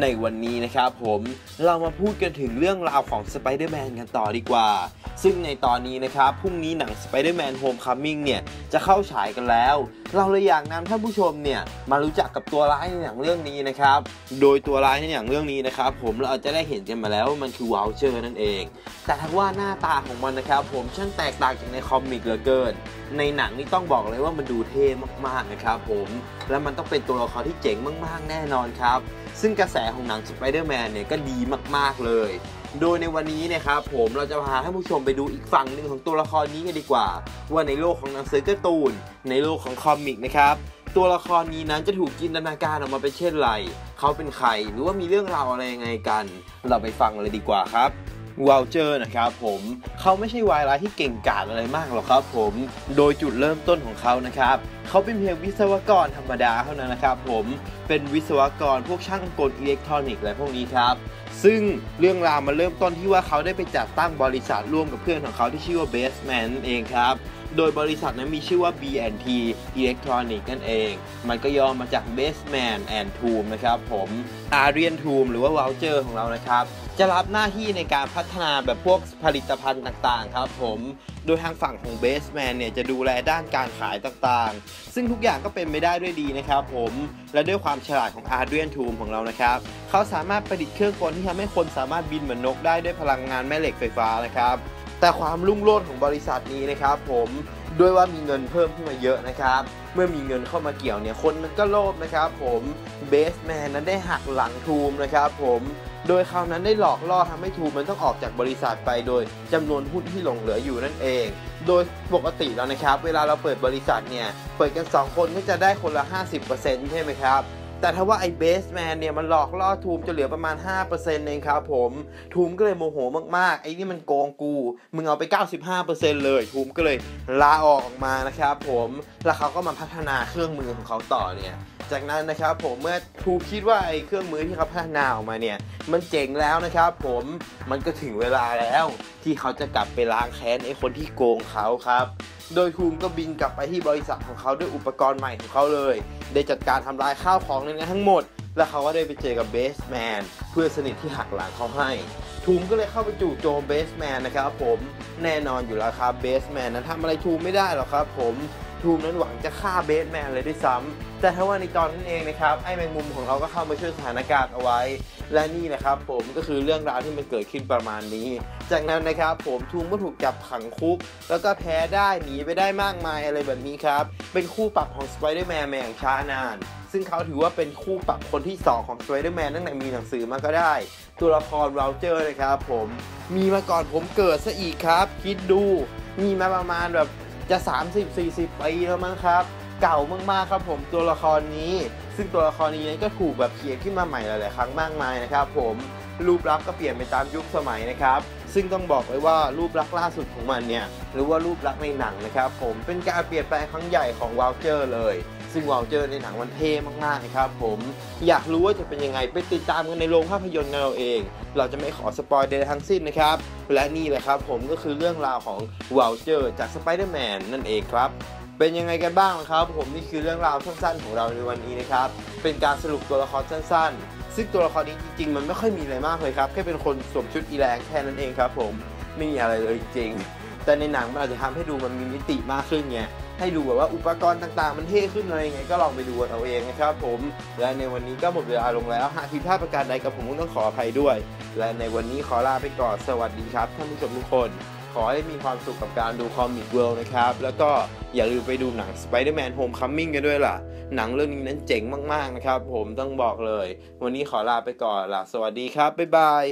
ในวันนี้นะครับผมเรามาพูดกันถึงเรื่องราวของ Spider-Man กันต่อดีกว่า ซึ่งในตอนนี้นะครับพรุ่งนี้หนัง Spider-Man Homecoming เนี่ย จะเข้าฉายกันแล้ว เราเลยอยากนำท่านผู้ชมเนี่ย มารู้จักกับตัวร้ายในหนังเรื่องนี้นะครับ โดยตัวร้ายในหนังเรื่องนี้นะครับ ผมเราอาจจะได้เห็นกันมาแล้วว่ามันคือว o ลเชอร์นั่นเอง แต่ถ้าว่าหน้าตาของมันนะครับ ผมช่างแตกต่างจากในคอมิกเหลือเกิน ในหนังนี่ต้องบอกเลยว่ามันดูเท่มากๆนะครับ ผม และมันต้องเป็นตัวละครที่เจ๋งมาก ๆ แน่นอนครับ ซึ่งกระแสของหนังสไปเดอร์แมนเนี่ยก็ดีมากๆเลย โดยในวันนี้นะครับผมเราจะพาท่านผู้ชมไปดูอีกฝั่งหนึ่งของตัวละครนี้กันดีกว่า ว่าในโลกของหนังสือการ์ตูน ในโลกของคอมิกนะครับตัวละครนี้นั้นจะถูกจินตนาการออกมาเป็นเช่นไร เขาเป็นใครหรือว่ามีเรื่องราวอะไรยังไงกัน เราไปฟังเลยดีกว่าครับ วอลเจอร์นะครับผมเขาไม่ใช่วายร้ายที่เก่งกาจอะไรมากหรอกครับผมโดยจุดเริ่มต้นของเขานะครับเขาเป็นเพียงวิศวกรธรรมดาเท่านั้นนะครับผมเป็นวิศวกรพวกช่างกลอิเล็กทรอนิกส์อะไรพวกนี้ครับซึ่งเรื่องราวมันเริ่มต้นที่ว่าเขาได้ไปจัดตั้งบริษัทร่วมกับเพื่อนของเขาที่ชื่อว่าเบสแมนเองครับ โดยบริษัทนั้นมีชื่อว่า B&T Electronics นั่นเอง มันก็ย่อมาจาก Baseman and Tomb นะครับผม Arian Tomb หรือว่า Voucher ของเรานะครับ จะรับหน้าที่ในการพัฒนาแบบพวกผลิตภัณฑ์ต่างๆ ครับผม โดยทางฝั่งของ Baseman เนี่ยจะดูแลด้านการขายต่างๆ ซึ่งทุกอย่างก็เป็นไปได้ด้วยดีนะครับผม และด้วยความฉลาดของ a r i a n Tomb ของเรานะครับ เขาสามารถประดิษฐ์เครื่องกลที่ทำให้คนสามารถบินเหมือนนกได้ด้วยพลังงานแม่เหล็กไฟฟ้านะครับ แต่ความรุ่งโรจน์ของบริษัทนี้นะครับผมด้วยว่ามีเงินเพิ่มขึ้นมาเยอะนะครับ เมื่อมีเงินเข้ามาเกี่ยวเนี่ยคนมันก็โลภนะครับผมเบสแมนนั้นได้หักหลังทูมนะครับผมโดยเขาวนั้นได้หลอกล่อทำให้ทูมมันต้องออกจากบริษัทไปโดยจำนวนหุ้นที่หลงเหลืออยู่นั่นเอง โดยปกติแล้วนะครับ เวลาเราเปิดบริษัทเนี่ยเปิดกัน 2 คนก็จะได้คนละ 50%ใช่ไหมครับ แต่ถ้าว่าไอ้เบสแมนเนี่ยมันหลอกล่อทูมจะเหลือประมาณ 5%เองครับผมทูมก็เลยโมโหมากๆ ไอ้นี่มันโกงกู มึงเอาไป 95%เลยทูมก็เลยลาออกออกมานะครับผมแล้วเขาก็มาพัฒนาเครื่องมือของเขาต่อเนี่ยจากนั้นนะครับผมเมื่อทูมคิดว่าไอ้เครื่องมือที่เขาพัฒนาออกมาเนี่ยมันเจ๋งแล้วนะครับผมมันก็ถึงเวลาแล้วที่เขาจะกลับไปล้างแค้นไอ้คนที่โกงเขาครับ โดยทูมก็บินกลับไปที่บริษัทของเขาด้วยอุปกรณ์ใหม่ของเขาเลย ได้จัดการทำลายข้าวของในนั้นทั้งหมด และเขาก็ได้ไปเจอกับเบสแมนเพื่อนสนิทที่หักหลังเขาให้ทูมก็เลยเข้าไปจู่โจมเบสแมนนะครับผมแน่นอนอยู่แล้วครับเบสแมนนั้นทำอะไรทูมไม่ได้หรอกครับผม ทูมนั้นหวังจะฆ่าเบสแมนเลยด้วยซ้ำแต่ถ้าว่าในตอนนั้นเองนะครับไอ้แมงมุมของเราก็เข้ามาช่วยสถานการณ์เอาไว้ และนี่นะครับผมก็คือเรื่องราวที่มันเกิดขึ้นประมาณนี้ จากนั้นนะครับผมทูมก็ถูกจับขังคุก แล้วก็แพ้ได้หนีไปได้มากมายอะไรแบบนี้ครับ เป็นคู่ปรับของสไปเดอร์แมนมาอย่างช้านานซึ่งเขาถือว่าเป็นคู่ปรับคนที่ 2 ของสไปเดอร์แมนตั้งแต่มีหนังสือมาก็ได้ ตัวละครเราเจอร์นะครับผมมีมาก่อนผมเกิดซะอีกครับ คิดดูมีมาประมาณแบบ จะ 30-40 ปีแล้วมั้งครับ เก่ามากๆครับผมตัวละครนี้ ซึ่งตัวละครนี้ก็ถูกแบบเขียนขึ้นมาใหม่หลายๆครั้งมากมายนะครับผมรูปลักษณ์ก็เปลี่ยนไปตามยุคสมัยนะครับ ซึ่งต้องบอกไว้ว่ารูปลักษณ์ล่าสุดของมันเนี่ย หรือว่ารูปลักษณ์ในหนังนะครับ ผมเป็นการเปลี่ยนแปลงครั้งใหญ่ของวอลเจอร์เลย ซึ่งวอลเจอร์ในหนังมันเท่มากๆนะครับผม อยากรู้ว่าจะเป็นยังไงไปติดตามกันในโรงภาพยนตร์กันเราเอง เราจะไม่ขอสปอยใดๆทั้งสิ้นนะครับ และนี่แหละครับผมก็คือเรื่องราวของวอลเจอร์จากสไปเดอร์แมนนั่นเองครับ เป็นยังไงกันบ้างนะครับ ผมนี่คือเรื่องราวสั้นๆ ของเราในวันนี้นะครับ เป็นการสรุปตัวละครสั้นๆ ซึ่งตัวละครนี้จริงๆ มันไม่ค่อยมีอะไรมากเลยครับ แค่เป็นคนสวมชุดอีแรงแค่นั้นเองครับ ผมไม่มีอะไรเลยจริงๆแต่ในหนังมันอาจจะทำให้ดูมันมีมิติมากขึ้นไงให้ดูแบบว่าอุปกรณ์ต่างๆ มันเท่ขึ้นอะไรไงก็ลองไปดูเอาเองนะครับผม และในวันนี้ก็หมดเวลาลงแล้ว หากผิดพลาดประการใดกับผมก็ต้องขออภัยด้วย และในวันนี้ขอลาไปก่อน สวัสดีครับท่านผู้ชมทุกคน ขอให้มีความสุขกับการดูคอมิกเวิลด์นะครับ แล้วก็อย่าลืมไปดูหนัง Spider-Man Homecoming กันด้วยล่ะ หนังเรื่องนี้นั้นเจ๋งมากๆนะครับ ผมต้องบอกเลย วันนี้ขอลาไปก่อนล่ะ สวัสดีครับ บ๊ายบาย